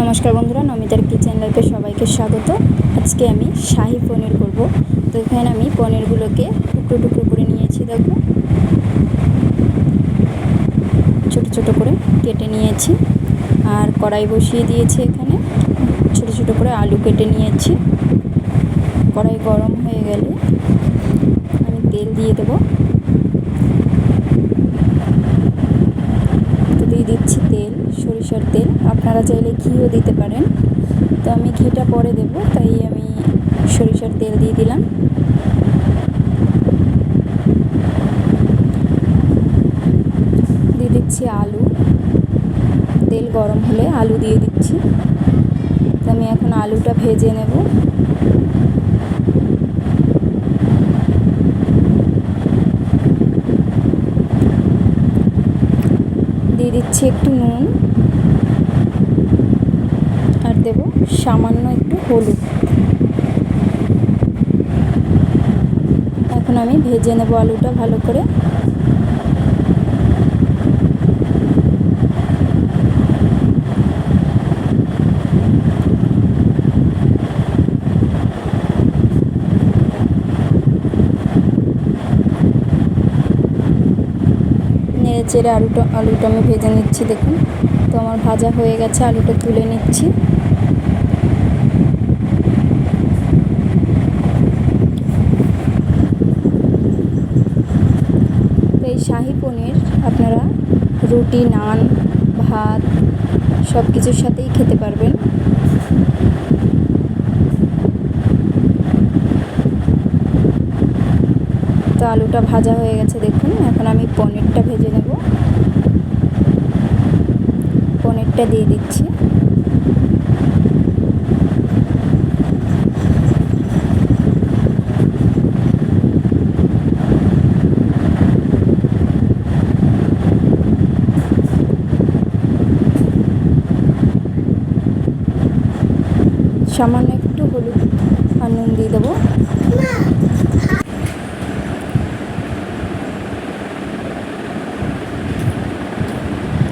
নমস্কার বন্ধুরা, নমিতার কিচেন লাইফে সবাইকে স্বাগত। আজকে আমি শাহি পনির করব। তো এখানে আমি পনিরগুলোকে টুকরো টুকরো করে নিয়েছি, দেখো। ছোট ছোট করে কেটে নিয়েছি। আর কড়াই বসিয়ে দিয়েছি এখানে। ছোট ছোট করে আলু কেটে নিয়েছি। কড়াই গরম হয়ে গেলে আমি তেল দিয়ে দেবো তো দিয়ে দিচ্ছি তেল সরিষার তেল, আপনারা চাইলে ঘিও দিতে পারেন। তো আমি ঘিটা পরে দেব, তাই আমি সরিষার তেল দিয়ে দিলাম। দিয়ে দিচ্ছি আলু। তেল গরম হলে আলু দিয়ে দিচ্ছি। তো আমি এখন আলুটা ভেজে নেব। দিয়ে দিচ্ছি একটু নুন। দেব, সামান্য একটু হলুদ। এখন আমি ভেজে নেব আলুটা ভালো করে। চেড়ে আলুটা আলুটা আমি ভেজে নিচ্ছি, দেখুন। তো আমার ভাজা হয়ে গেছে, আলুটা তুলে নিচ্ছি তো এই শাহি পনির আপনারা রুটি, নান, ভাত সব কিছুর সাথেই খেতে পারবেন। তো আলুটা ভাজা হয়ে গেছে দেখুন, এখন আমি পনিরটা ভেজে নেব। পনিরটা দিয়ে দিচ্ছি। সামান্য একটু হলুদ আর নুন দিয়ে দেবো।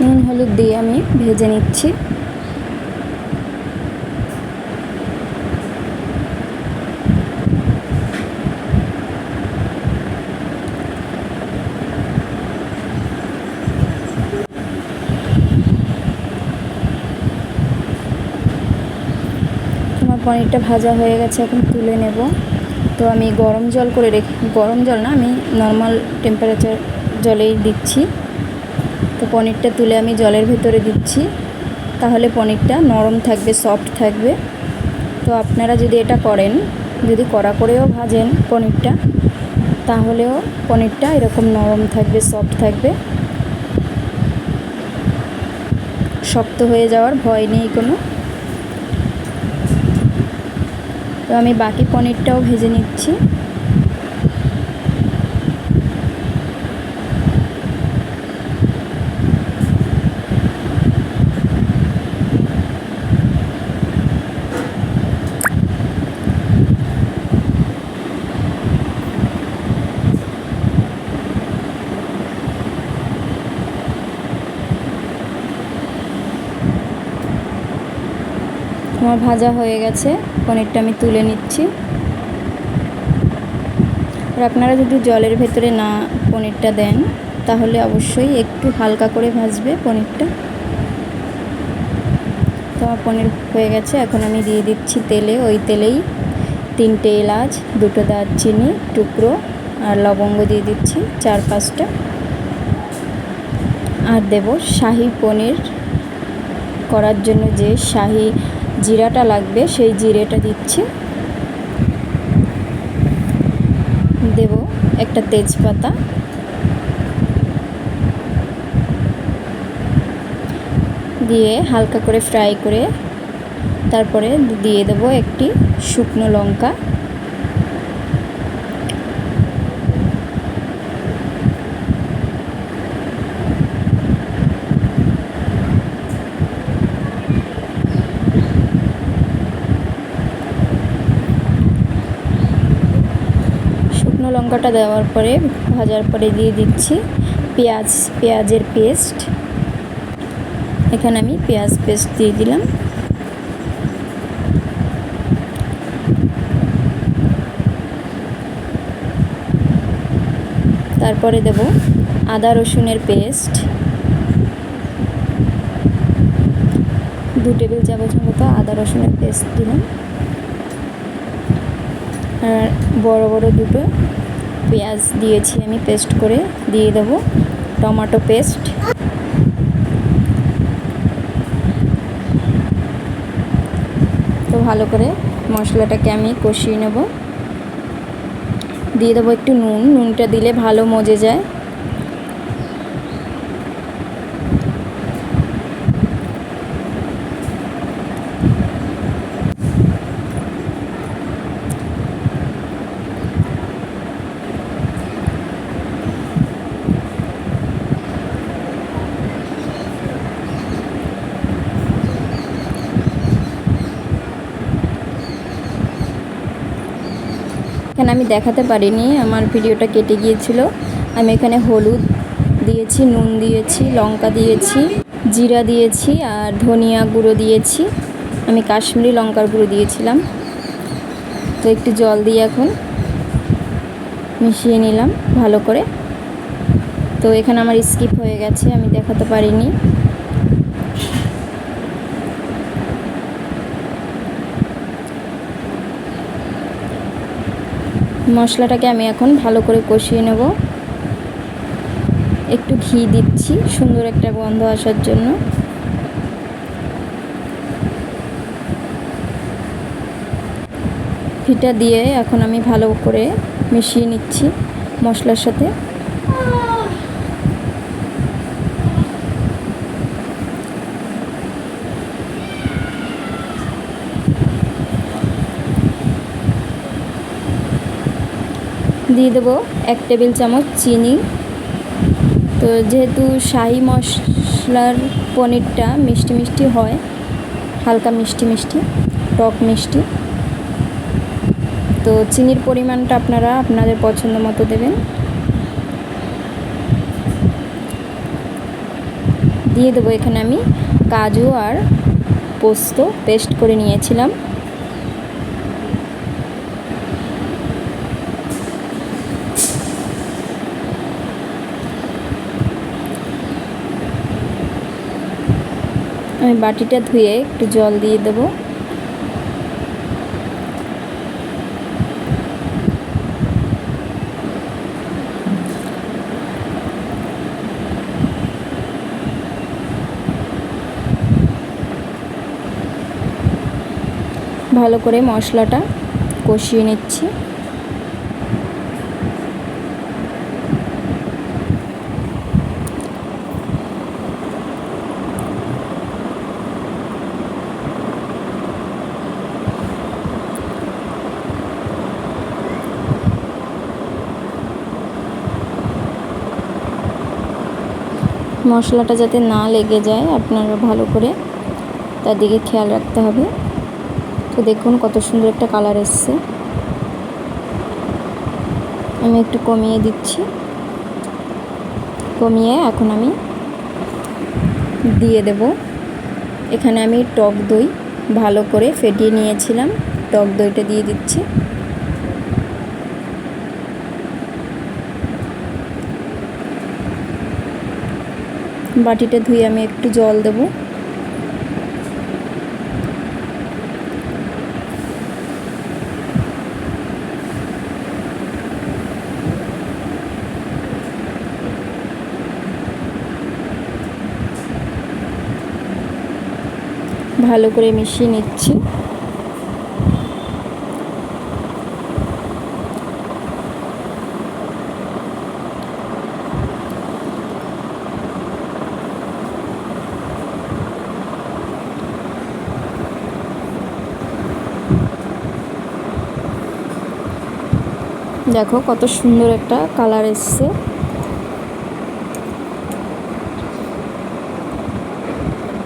নুন হলুদ দিয়ে আমি ভেজে নিচ্ছি আমার পনিরটা ভাজা হয়ে গেছে, এখন তুলে নেব। তো আমি গরম জল করে রেখে, গরম জল না, আমি নর্মাল টেম্পারেচার জলেই দিচ্ছি। তো পনিরটা তুলে আমি জলের ভেতরে দিচ্ছি। তাহলে পনিরটা নরম থাকবে সফট থাকবে। তো আপনারা যদি এটা করেন, যদি কড়া করেও ভাজেন পনিরটা, তাহলেও পনিরটা এরকম নরম থাকবে সফট থাকবে। শক্ত হয়ে যাওয়ার ভয় নেই কোনো। তো আমি বাকি পনিরটাও ভেজে নিচ্ছি। আমার ভাজা হয়ে গেছে। পনিরটা আমি তুলে নিচ্ছি। আর আপনারা যদি জলের ভেতরে না পনিরটা দেন, তাহলে অবশ্যই একটু হালকা করে ভাজবে পনিরটা। তো আমার পনির হয়ে গেছে। এখন আমি দিয়ে দিচ্ছি তেলে। ওই তেলেই তিনটে এলাচ, দুটো দারচিনি, টুকরো আর লবঙ্গ দিয়ে দিচ্ছি চার পাঁচটা। আর দেব শাহি পনির। করার জন্য যে শাহি জিরাটা লাগবে, সেই জিরেটা দিচ্ছি। দেব একটা তেজপাতা। দিয়ে হালকা করে ফ্রাই করে, তারপরে দিয়ে দেব একটি শুকনো লঙ্কা। লঙ্কাটা দেওয়ার পরে ভাজার পরে দিয়ে দিচ্ছি পেঁয়াজ, পেঁয়াজের পেস্ট। এখানে আমি পেঁয়াজ পেস্ট দিয়ে দিলাম। তারপরে দেব আদা রসুনের পেস্ট। দু টেবিল চামচ মতো আদা রসুনের পেস্ট দিলাম। আর বড় বড় দুটো পেঁয়াজ দিয়েছি আমি পেস্ট করে দিয়ে দেবো, টমেটো পেস্ট তো ভালো করে মশলাটাকে আমি কষিয়ে নেব। দিয়ে দেবো একটু নুন, নুনটা দিলে ভালো মজে যায়। এখানে আমি দেখাতে পারিনি, আমার ভিডিওটা কেটে গিয়েছিল। আমি এখানে হলুদ দিয়েছি, নুন দিয়েছি, লঙ্কা দিয়েছি, জিরা দিয়েছি আর ধনিয়া গুঁড়ো দিয়েছি। আমি কাশ্মীরি লঙ্কার গুঁড়ো দিয়েছিলাম। তো একটু জল দিয়ে এখন মিশিয়ে নিলাম ভালো করে। তো এখানে আমার স্কিপ হয়ে গেছে, আমি দেখাতে পারিনি। মশলাটাকে আমি এখন ভালো করে কষিয়ে নেব। একটু ঘি দিচ্ছি, সুন্দর একটা গন্ধ আসার জন্য। ঘিটা দিয়ে এখন আমি ভালো করে মিশিয়ে নিচ্ছি মশলার সাথে। দিয়ে দেবো এক টেবিল চামচ চিনি। তো যেহেতু শাহি মশলার পনিরটা মিষ্টি মিষ্টি হয়, হালকা মিষ্টি মিষ্টি, টক মিষ্টি, তো চিনির পরিমাণটা আপনারা আপনাদের পছন্দ মতো দেবেন। দিয়ে দেবো এখানে আমি কাজু আর পোস্ত পেস্ট করে নিয়েছিলাম। আমি বাটিটা ধুয়ে একটু জল দিয়ে দেবো। ভালো করে মশলাটা কষিয়ে নিচ্ছি। মশলাটা যাতে না লেগে যায়, আপনারা ভালো করে তার দিকে খেয়াল রাখতে হবে। তো দেখুন কত সুন্দর একটা কালার এসছে। আমি একটু কমিয়ে দিচ্ছি। কমিয়ে এখন আমি দিয়ে দেব। এখানে আমি টক দই ভালো করে ফেটিয়ে নিয়েছিলাম। টক দইটা দিয়ে দিচ্ছি। বাটিটা ধুয়ে আমি একটু জল দেব। ভালো করে মিশিয়ে নিচ্ছি। দেখো কত সুন্দর একটা কালার এসছে।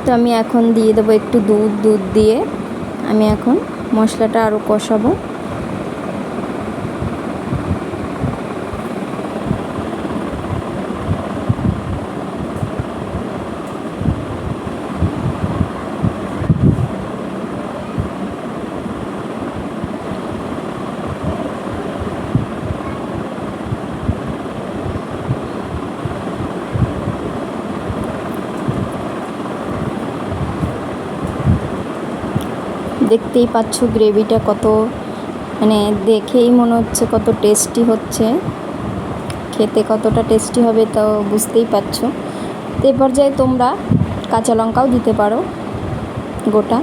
তো আমি এখন দিয়ে দেবো একটু দুধ দুধ দিয়ে। আমি এখন মশলাটা আরও কষাবো। দেখতেই পাচ্ছ গ্রেভিটা কত মানে দেখেই মনে হচ্ছে কত টেস্টি হচ্ছে। খেতে কতটা টেস্টি হবে তো বুঝতেই পারছ। তো এ পর্যায়ে তোমরা কাঁচা লঙ্কাও দিতে পারো, গোটা।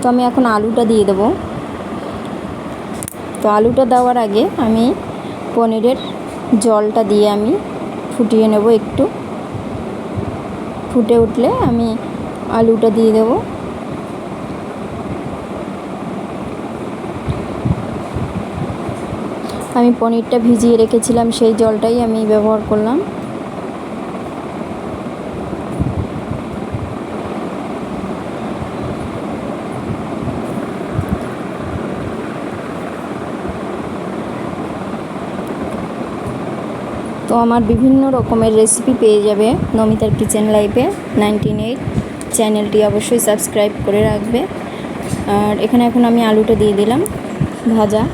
তো আমি এখন আলুটা দিয়ে দেবো। তো আলুটা দেওয়ার আগে আমি পনিরের জলটা দিয়ে আমি ফুটিয়ে নেব একটু। ফুটে উঠলে আমি আলুটা দিয়ে দেবো। আমি পনিরটা ভিজিয়ে রেখেছিলাম, সেই জলটাই আমি ব্যবহার করলাম। তো আমার বিভিন্ন রকমের রেসিপি পেয়ে যাবে নমিতার কিচেন লাইফে নাইনটিন এইট চ্যানেলটি অবশ্যই সাবস্ক্রাইব করে রাখবে। আর এখানে এখন আমি আলুটা দিয়ে দিলাম ভাজা।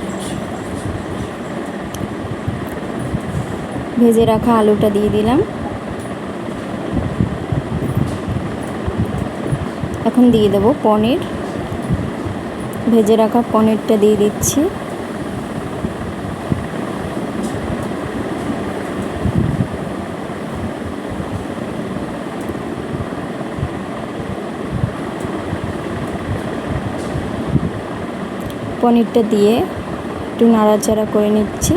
ভেজে রাখা আলুটা দিয়ে দিলাম। এখন দিয়ে দেবো পনির। ভেজে রাখা পনিরটা দিয়ে দিচ্ছি। পনিরটা দিয়ে একটু নাড়াচাড়া করে নিচ্ছি।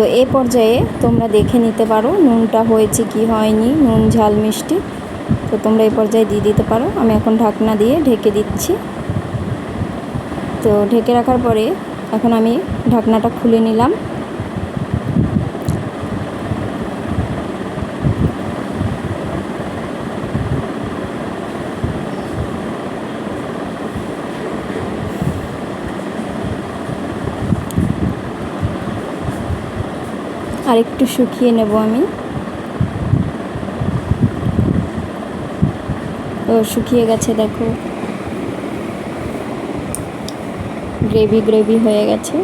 তো এ পর্যায়ে তোমরা দেখে নিতে পারো নুনটা হয়েছে কি হয়নি, নুন, ঝাল, মিষ্টি। তো তোমরা এই পর্যায়ে দিয়ে দিতে পারো। আমি এখন ঢাকনা দিয়ে ঢেকে দিচ্ছি। তো ঢেকে রাখার পরে এখন আমি ঢাকনাটা খুলে নিলাম। আর একটু শুকিয়ে নেব আমি। তো শুকিয়ে গেছে, দেখো। গ্রেভি গ্রেভি হয়ে গেছে।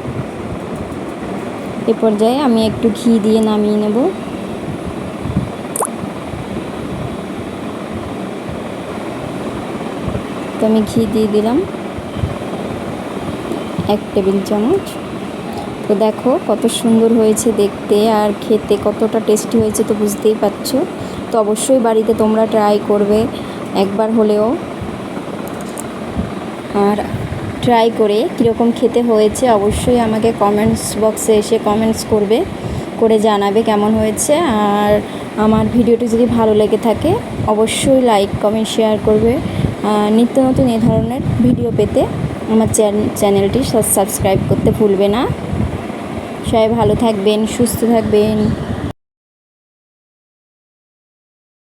এ পর্যায়ে আমি একটু ঘি দিয়ে নামিয়ে নেব। তো আমি ঘি দিয়ে দিলাম। এক টেবিল চামচ। তো দেখো কত সুন্দর হয়েছে দেখতে আর খেতে কতটা টেস্টি হয়েছে তো বুঝতেই পারছ। তো অবশ্যই বাড়িতে তোমরা ট্রাই করবে একবার হলেও। আর ট্রাই করে কীরকম খেতে হয়েছে অবশ্যই আমাকে কমেন্টস বক্সে এসে কমেন্টস করবে, করে জানাবে কেমন হয়েছে। আর আমার ভিডিওটি যদি ভালো লেগে থাকে অবশ্যই লাইক কমেন্ট শেয়ার করবে। নিত্য নতুন এ ধরনের ভিডিও পেতে আমার চ্যানেলটি সাবস্ক্রাইব করতে ভুলবে না। সবাই ভালো থাকবেন সুস্থ থাকবেন।